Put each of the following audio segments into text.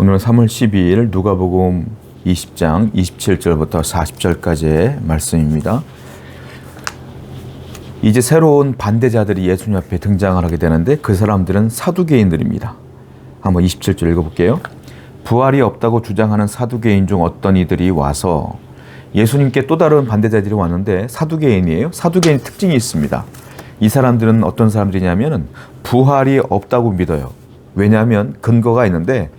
오늘은 3월 12일 누가복음 20장 27절부터 40절까지의 말씀입니다. 이제 새로운 반대자들이 예수님 앞에 등장을 하게 되는데 그 사람들은 사두개인들입니다. 한번 27절 읽어볼게요. 부활이 없다고 주장하는 사두개인 중 어떤 이들이 와서 예수님께 또 다른 반대자들이 왔는데 사두개인이에요. 사두개인 특징이 있습니다. 이 사람들은 어떤 사람들이냐면 부활이 없다고 믿어요. 왜냐하면 근거가 있는데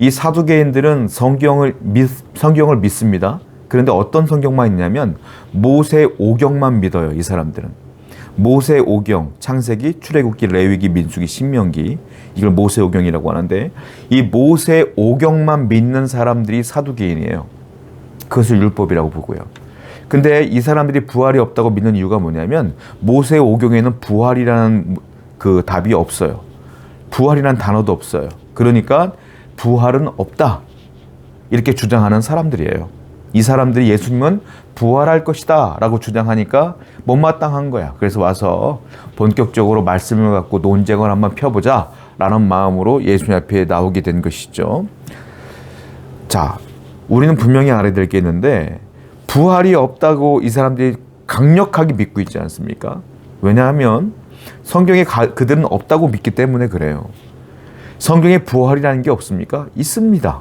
이 사두개인들은 성경을 믿, 성경을 믿습니다. 그런데 어떤 성경만 있냐면 모세 오경만 믿어요. 이 사람들은 모세 오경, 창세기, 출애굽기, 레위기, 민수기, 신명기 이걸 모세 오경이라고 하는데 이 모세 오경만 믿는 사람들이 사두개인이에요. 그것을 율법이라고 보고요. 근데 이 사람들이 부활이 없다고 믿는 이유가 뭐냐면 모세 오경에는 부활이라는 그 답이 없어요. 부활이라는 단어도 없어요. 그러니까 부활은 없다. 이렇게 주장하는 사람들이에요. 이 사람들이 예수님은 부활할 것이다 라고 주장하니까 못마땅한 거야. 그래서 와서 본격적으로 말씀을 갖고 논쟁을 한번 펴보자 라는 마음으로 예수님 앞에 나오게 된 것이죠. 자, 우리는 분명히 알아야 될 게 있는데 부활이 없다고 이 사람들이 강력하게 믿고 있지 않습니까? 왜냐하면 성경에 가, 그들은 없다고 믿기 때문에 그래요. 성경에 부활이라는 게 없습니까? 있습니다.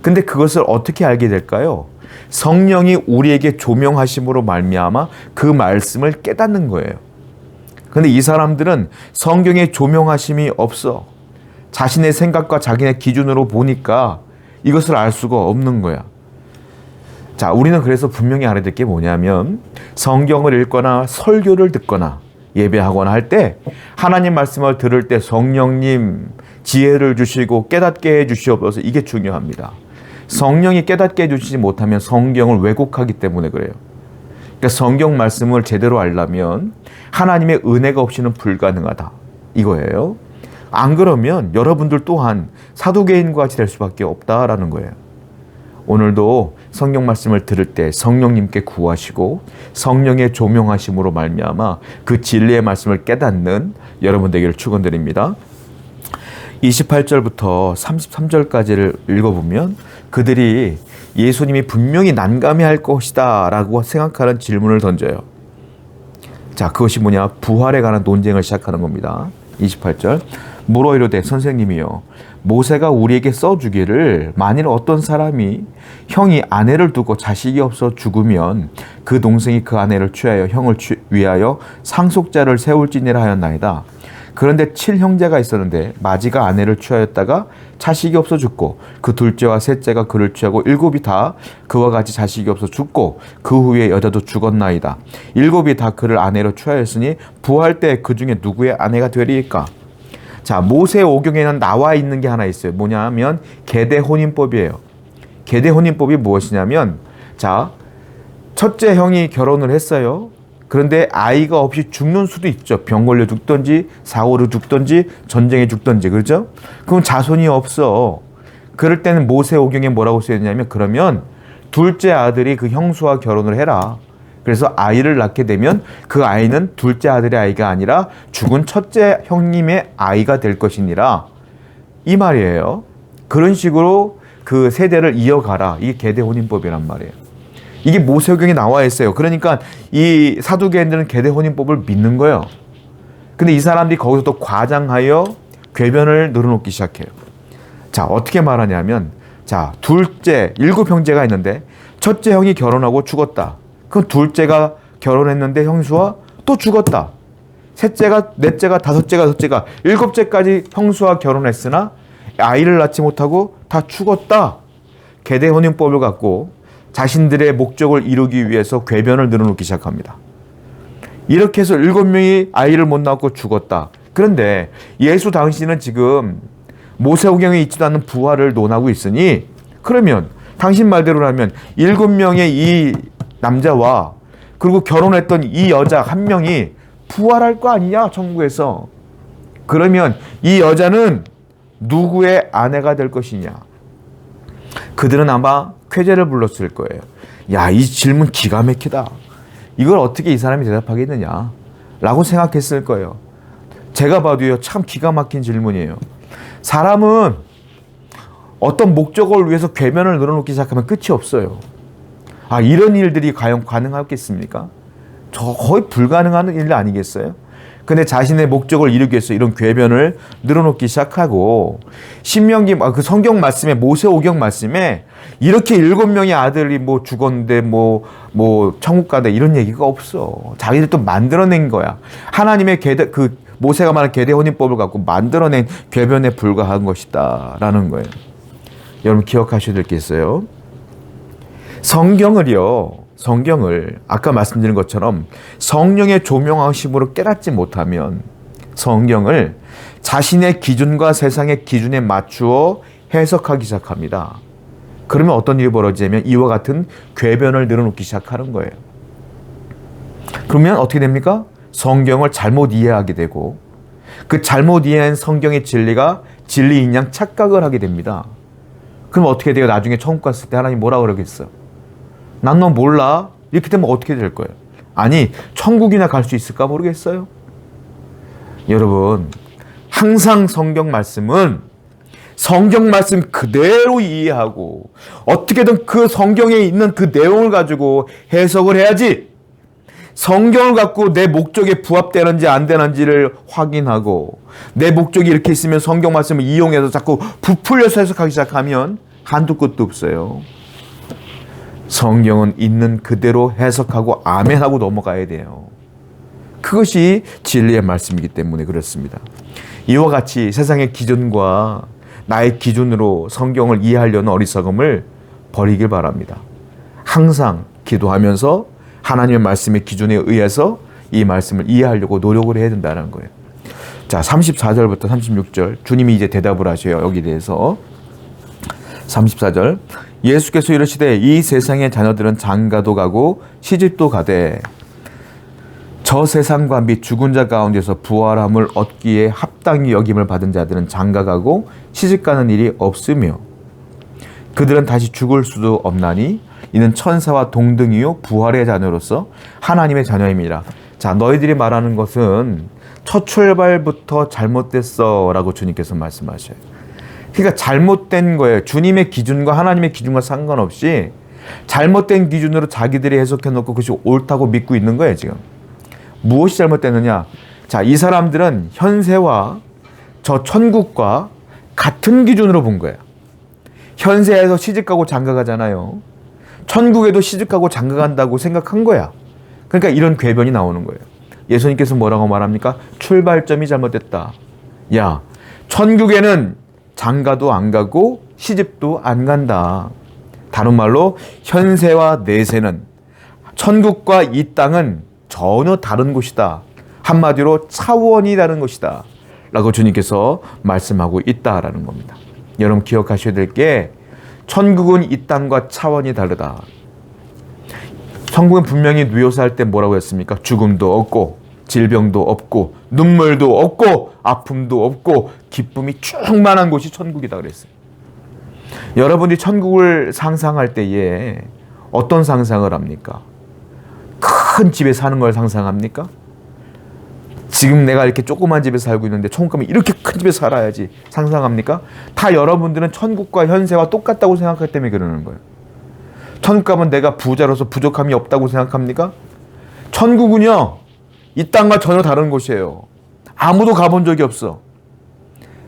근데 그것을 어떻게 알게 될까요? 성령이 우리에게 조명하심으로 말미암아 그 말씀을 깨닫는 거예요. 근데 이 사람들은 성경에 조명하심이 없어. 자신의 생각과 자기네 기준으로 보니까 이것을 알 수가 없는 거야. 자, 우리는 그래서 분명히 알아야 될 게 뭐냐면 성경을 읽거나 설교를 듣거나 예배하거나 할 때 하나님 말씀을 들을 때 성령님 지혜를 주시고 깨닫게 해 주시옵소서 이게 중요합니다. 성령이 깨닫게 해 주시지 못하면 성경을 왜곡하기 때문에 그래요. 그러니까 성경 말씀을 제대로 알려면 하나님의 은혜가 없이는 불가능하다. 이거예요. 안 그러면 여러분들 또한 사도개인과 같이 될 수밖에 없다라는 거예요. 오늘도 성경 말씀을 들을 때 성령님께 구하시고 성령의 조명하심으로 말미암아 그 진리의 말씀을 깨닫는 여러분 되기를 축원드립니다. 28절부터 33절까지를 읽어보면 그들이 예수님이 분명히 난감해 할 것이다 라고 생각하는 질문을 던져요. 자, 그것이 뭐냐? 부활에 관한 논쟁을 시작하는 겁니다. 28절. 물어 이르되 선생님이요 모세가 우리에게 써 주기를 만일 어떤 사람이 형이 아내를 두고 자식이 없어 죽으면 그 동생이 그 아내를 취하여 형을 취, 위하여 상속자를 세울지니라 하였나이다. 그런데 칠 형제가 있었는데 마지가 아내를 취하였다가 자식이 없어 죽고 그 둘째와 셋째가 그를 취하고 일곱이 다 그와 같이 자식이 없어 죽고 그 후에 여자도 죽었나이다. 일곱이 다 그를 아내로 취하였으니 부활 때그 중에 누구의 아내가 되리까? 자, 모세 오경에는 나와 있는 게 하나 있어요. 뭐냐면 계대 혼인법이에요. 계대 혼인법이 무엇이냐면 자, 첫째 형이 결혼을 했어요. 그런데 아이가 없이 죽는 수도 있죠. 병 걸려 죽든지 사고로 죽든지 전쟁에 죽든지 그렇죠? 그럼 자손이 없어. 그럴 때는 모세 오경에 뭐라고 쓰였냐면 그러면 둘째 아들이 그 형수와 결혼을 해라. 그래서 아이를 낳게 되면 그 아이는 둘째 아들의 아이가 아니라 죽은 첫째 형님의 아이가 될 것이니라. 이 말이에요. 그런 식으로 그 세대를 이어가라. 이게 계대 혼인법이란 말이에요. 이게 모세경에 나와 있어요. 그러니까 이 사두개인들은 계대 혼인법을 믿는 거예요. 근데 이 사람들이 거기서 또 과장하여 궤변을 늘어놓기 시작해요. 자, 어떻게 말하냐면 자, 둘째, 일곱 형제가 있는데 첫째 형이 결혼하고 죽었다. 그럼 둘째가 결혼했는데 형수와 또 죽었다. 셋째가, 넷째가, 다섯째가, 여섯째가, 일곱째까지 형수와 결혼했으나 아이를 낳지 못하고 다 죽었다. 계대 혼인법을 갖고 자신들의 목적을 이루기 위해서 궤변을 늘어놓기 시작합니다. 이렇게 해서 일곱 명이 아이를 못 낳고 죽었다. 그런데 예수 당신은 지금 모세오경에 있지도 않는 부활을 논하고 있으니 그러면 당신 말대로라면 일곱 명의 이 남자와 그리고 결혼했던 이 여자 한 명이 부활할 거 아니냐 천국에서 그러면 이 여자는 누구의 아내가 될 것이냐 그들은 아마 쾌재를 불렀을 거예요. 야, 이 질문 기가 막히다. 이걸 어떻게 이 사람이 대답하겠느냐? 라고 생각했을 거예요. 제가 봐도요, 참 기가 막힌 질문이에요. 사람은 어떤 목적을 위해서 궤변을 늘어놓기 시작하면 끝이 없어요. 아, 이런 일들이 과연 가능하겠습니까? 저 거의 불가능한 일 아니겠어요? 근데 자신의 목적을 이루기 위해서 이런 궤변을 늘어놓기 시작하고 신명기 아, 그 성경 말씀에 모세오경 말씀에 이렇게 일곱 명의 아들이 뭐 죽었는데 뭐뭐 천국 가다 이런 얘기가 없어. 자기들 또 만들어낸 거야. 하나님의 계대 그 모세가 말한 계대 혼인법을 갖고 만들어낸 궤변에 불과한 것이다라는 거예요. 여러분 기억하셔야 될 게 있어요. 성경을요. 성경을 아까 말씀드린 것처럼 성령의 조명하심으로 깨닫지 못하면 성경을 자신의 기준과 세상의 기준에 맞추어 해석하기 시작합니다. 그러면 어떤 일이 벌어지냐면 이와 같은 궤변을 늘어놓기 시작하는 거예요. 그러면 어떻게 됩니까? 성경을 잘못 이해하게 되고 그 잘못 이해한 성경의 진리가 진리인 양 착각을 하게 됩니다. 그럼 어떻게 돼요? 나중에 천국 갔을 때 하나님 뭐라 그러겠어? 난 너 몰라. 이렇게 되면 어떻게 될 거예요? 아니, 천국이나 갈 수 있을까 모르겠어요. 여러분, 항상 성경 말씀은 성경 말씀 그대로 이해하고 어떻게든 그 성경에 있는 그 내용을 가지고 해석을 해야지. 성경을 갖고 내 목적에 부합되는지 안 되는지를 확인하고 내 목적이 이렇게 있으면 성경 말씀을 이용해서 자꾸 부풀려서 해석하기 시작하면 한두 끝도 없어요. 성경은 있는 그대로 해석하고 아멘하고 넘어가야 돼요. 그것이 진리의 말씀이기 때문에 그렇습니다. 이와 같이 세상의 기준과 나의 기준으로 성경을 이해하려는 어리석음을 버리길 바랍니다. 항상 기도하면서 하나님의 말씀의 기준에 의해서 이 말씀을 이해하려고 노력을 해야 된다는 거예요. 자, 34절부터 36절 주님이 이제 대답을 하셔요. 여기 대해서 34절 예수께서 이르시되 이 세상의 자녀들은 장가도 가고 시집도 가되 저 세상과 및 죽은 자 가운데서 부활함을 얻기에 합당히 여김을 받은 자들은 장가가고 시집가는 일이 없으며 그들은 다시 죽을 수도 없나니 이는 천사와 동등이요 부활의 자녀로서 하나님의 자녀입니다. 자, 너희들이 말하는 것은 첫 출발부터 잘못됐어라고 주님께서 말씀하셔요. 그러니까 잘못된 거예요. 주님의 기준과 하나님의 기준과 상관없이 잘못된 기준으로 자기들이 해석해 놓고 그것이 옳다고 믿고 있는 거예요, 지금. 무엇이 잘못됐느냐? 자, 이 사람들은 현세와 저 천국과 같은 기준으로 본 거예요. 현세에서 시집가고 장가가잖아요. 천국에도 시집가고 장가간다고 생각한 거야. 그러니까 이런 궤변이 나오는 거예요. 예수님께서 뭐라고 말합니까? 출발점이 잘못됐다. 야, 천국에는 장가도 안 가고 시집도 안 간다. 다른 말로 현세와 내세는 천국과 이 땅은 전혀 다른 곳이다. 한마디로 차원이 다른 것이다. 라고 주님께서 말씀하고 있다라는 겁니다. 여러분 기억하셔야 될 게 천국은 이 땅과 차원이 다르다. 천국은 분명히 누여서 때 뭐라고 했습니까? 죽음도 없고 질병도 없고 눈물도 없고 아픔도 없고 기쁨이 충만한 곳이 천국이다 그랬어요. 여러분이 천국을 상상할 때에 어떤 상상을 합니까? 큰 집에 사는 걸 상상합니까? 지금 내가 이렇게 조그만 집에 살고 있는데 천국 가면 이렇게 큰 집에 살아야지 상상합니까? 다 여러분들은 천국과 현세와 똑같다고 생각하기 때문에 그러는 거예요. 천국 가면 내가 부자로서 부족함이 없다고 생각합니까? 천국은요, 이 땅과 전혀 다른 곳이에요. 아무도 가본 적이 없어.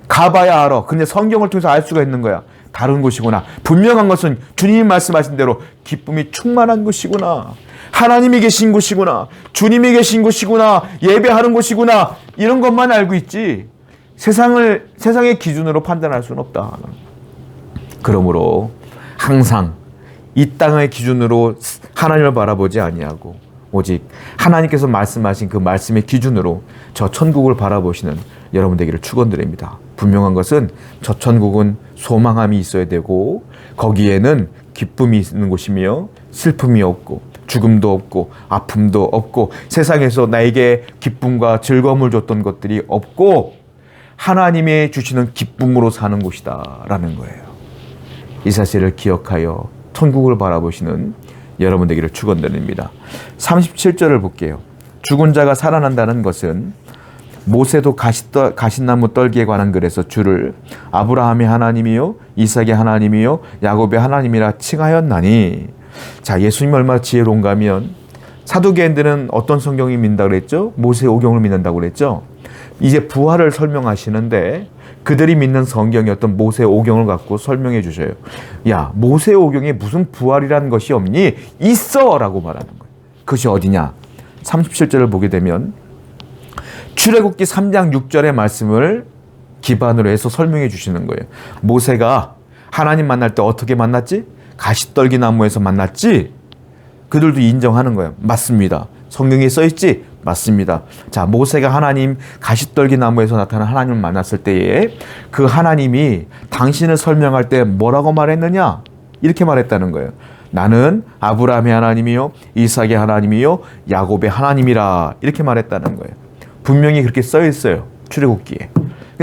가봐야 알아. 근데 성경을 통해서 알 수가 있는 거야. 다른 곳이구나. 분명한 것은 주님이 말씀하신 대로 기쁨이 충만한 곳이구나. 하나님이 계신 곳이구나. 주님이 계신 곳이구나. 예배하는 곳이구나. 이런 것만 알고 있지. 세상을, 세상의 기준으로 판단할 수는 없다. 그러므로 항상 이 땅의 기준으로 하나님을 바라보지 아니하고 오직 하나님께서 말씀하신 그 말씀의 기준으로 저 천국을 바라보시는 여러분 되기를 축원드립니다. 분명한 것은 저 천국은 소망함이 있어야 되고 거기에는 기쁨이 있는 곳이며 슬픔이 없고 죽음도 없고 아픔도 없고 세상에서 나에게 기쁨과 즐거움을 줬던 것들이 없고 하나님의 주시는 기쁨으로 사는 곳이다라는 거예요. 이 사실을 기억하여 천국을 바라보시는 여러분 되기를 축원드립니다. 37절을 볼게요. 죽은 자가 살아난다는 것은 모세도 가시떠, 가시나무 떨기에 관한 글에서 주를 아브라함의 하나님이요 이삭의 하나님이요 야곱의 하나님이라 칭하였나니 자 예수님 얼마나 지혜로운가 하면 사두개인들은 어떤 성경이 믿는다 그랬죠? 모세 오경을 믿는다고 그랬죠? 이제 부활을 설명하시는데 그들이 믿는 성경이 어떤 모세 오경을 갖고 설명해 주셔요. 야, 모세 오경에 무슨 부활이라는 것이 없니? 있어! 라고 말하는 거예요. 그것이 어디냐? 37절을 보게 되면 출애굽기 3장 6절의 말씀을 기반으로 해서 설명해 주시는 거예요. 모세가 하나님 만날 때 어떻게 만났지? 가시떨기 나무에서 만났지? 그들도 인정하는 거예요. 맞습니다. 성경에 써 있지? 맞습니다. 자, 모세가 하나님 가시떨기 나무에서 나타난 하나님을 만났을 때에 그 하나님이 당신을 설명할 때 뭐라고 말했느냐? 이렇게 말했다는 거예요. 나는 아브라함의 하나님이요, 이삭의 하나님이요, 야곱의 하나님이라 이렇게 말했다는 거예요. 분명히 그렇게 써 있어요. 출애굽기에.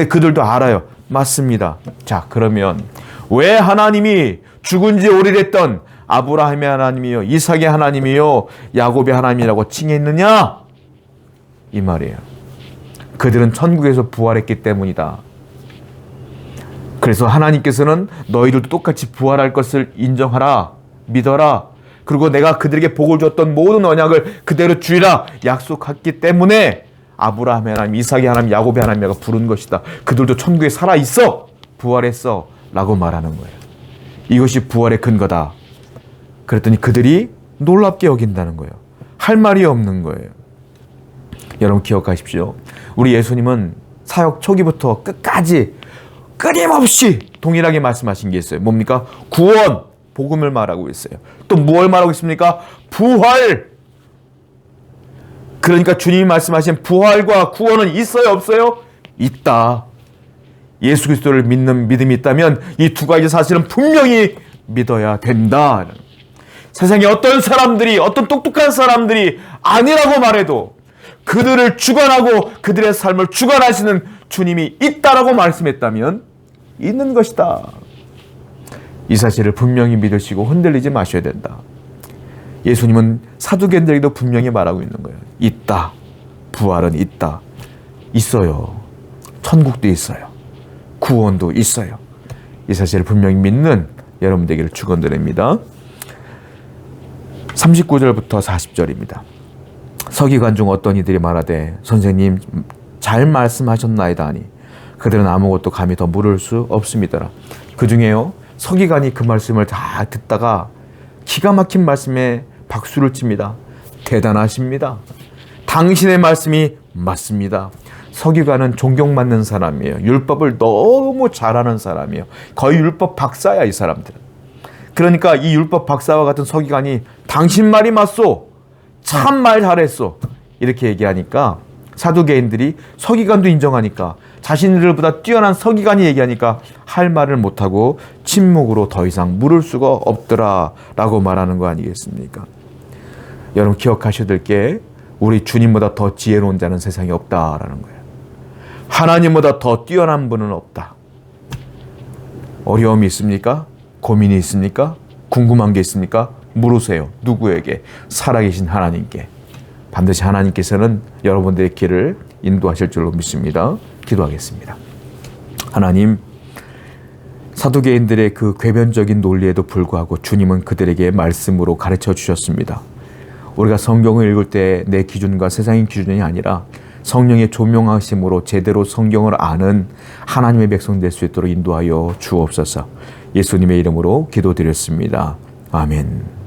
그들도 알아요. 맞습니다. 자, 그러면 왜 하나님이 죽은 지 오래됐던 아브라함의 하나님이요, 이삭의 하나님이요, 야곱의 하나님이라고 칭했느냐? 이 말이에요. 그들은 천국에서 부활했기 때문이다. 그래서 하나님께서는 너희들도 똑같이 부활할 것을 인정하라, 믿어라. 그리고 내가 그들에게 복을 줬던 모든 언약을 그대로 주리라 약속했기 때문에 아브라함의 하나님, 이삭의 하나님, 야곱의 하나님이라고 부른 것이다. 그들도 천국에 살아 있어, 부활했어 라고 말하는 거예요. 이것이 부활의 근거다. 그랬더니 그들이 놀랍게 여긴다는 거예요. 할 말이 없는 거예요. 여러분 기억하십시오. 우리 예수님은 사역 초기부터 끝까지 끊임없이 동일하게 말씀하신 게 있어요. 뭡니까? 구원, 복음을 말하고 있어요. 또 무엇을 말하고 있습니까? 부활. 그러니까 주님이 말씀하신 부활과 구원은 있어요, 없어요? 있다. 예수 그리스도를 믿는 믿음이 있다면 이 두 가지 사실은 분명히 믿어야 된다. 세상에 어떤 사람들이 어떤 똑똑한 사람들이 아니라고 말해도 그들을 주관하고 그들의 삶을 주관하시는 주님이 있다라고 말씀했다면 있는 것이다. 이 사실을 분명히 믿으시고 흔들리지 마셔야 된다. 예수님은 사두개인들에게도 분명히 말하고 있는 거예요. 있다. 부활은 있다. 있어요. 천국도 있어요. 구원도 있어요. 이 사실을 분명히 믿는 여러분 되기를 축원드립니다. 39절부터 40절입니다. 서기관 중 어떤 이들이 말하되 선생님 잘 말씀하셨나이다 하니 그들은 아무것도 감히 더 물을 수 없습니다라. 그 중에요 서기관이 그 말씀을 다 듣다가 기가 막힌 말씀에 박수를 칩니다. 대단하십니다. 당신의 말씀이 맞습니다. 서기관은 존경받는 사람이에요. 율법을 너무 잘하는 사람이에요. 거의 율법 박사야 이 사람들은. 그러니까 이 율법 박사와 같은 서기관이 당신 말이 맞소. 참 말 잘했어. 이렇게 얘기하니까 사두개인들이 서기관도 인정하니까 자신들보다 뛰어난 서기관이 얘기하니까 할 말을 못하고 침묵으로 더 이상 물을 수가 없더라 라고 말하는 거 아니겠습니까? 여러분 기억하셔야 될 게 우리 주님보다 더 지혜로운 자는 세상에 없다라는 거예요. 하나님보다 더 뛰어난 분은 없다. 어려움이 있습니까? 고민이 있습니까? 궁금한 게 있습니까? 물으세요. 누구에게? 살아계신 하나님께. 반드시 하나님께서는 여러분들의 길을 인도하실 줄로 믿습니다. 기도하겠습니다. 하나님, 사두개인들의 그 궤변적인 논리에도 불구하고 주님은 그들에게 말씀으로 가르쳐 주셨습니다. 우리가 성경을 읽을 때 내 기준과 세상의 기준이 아니라 성령의 조명하심으로 제대로 성경을 아는 하나님의 백성 될 수 있도록 인도하여 주옵소서. 예수님의 이름으로 기도드렸습니다. 아멘.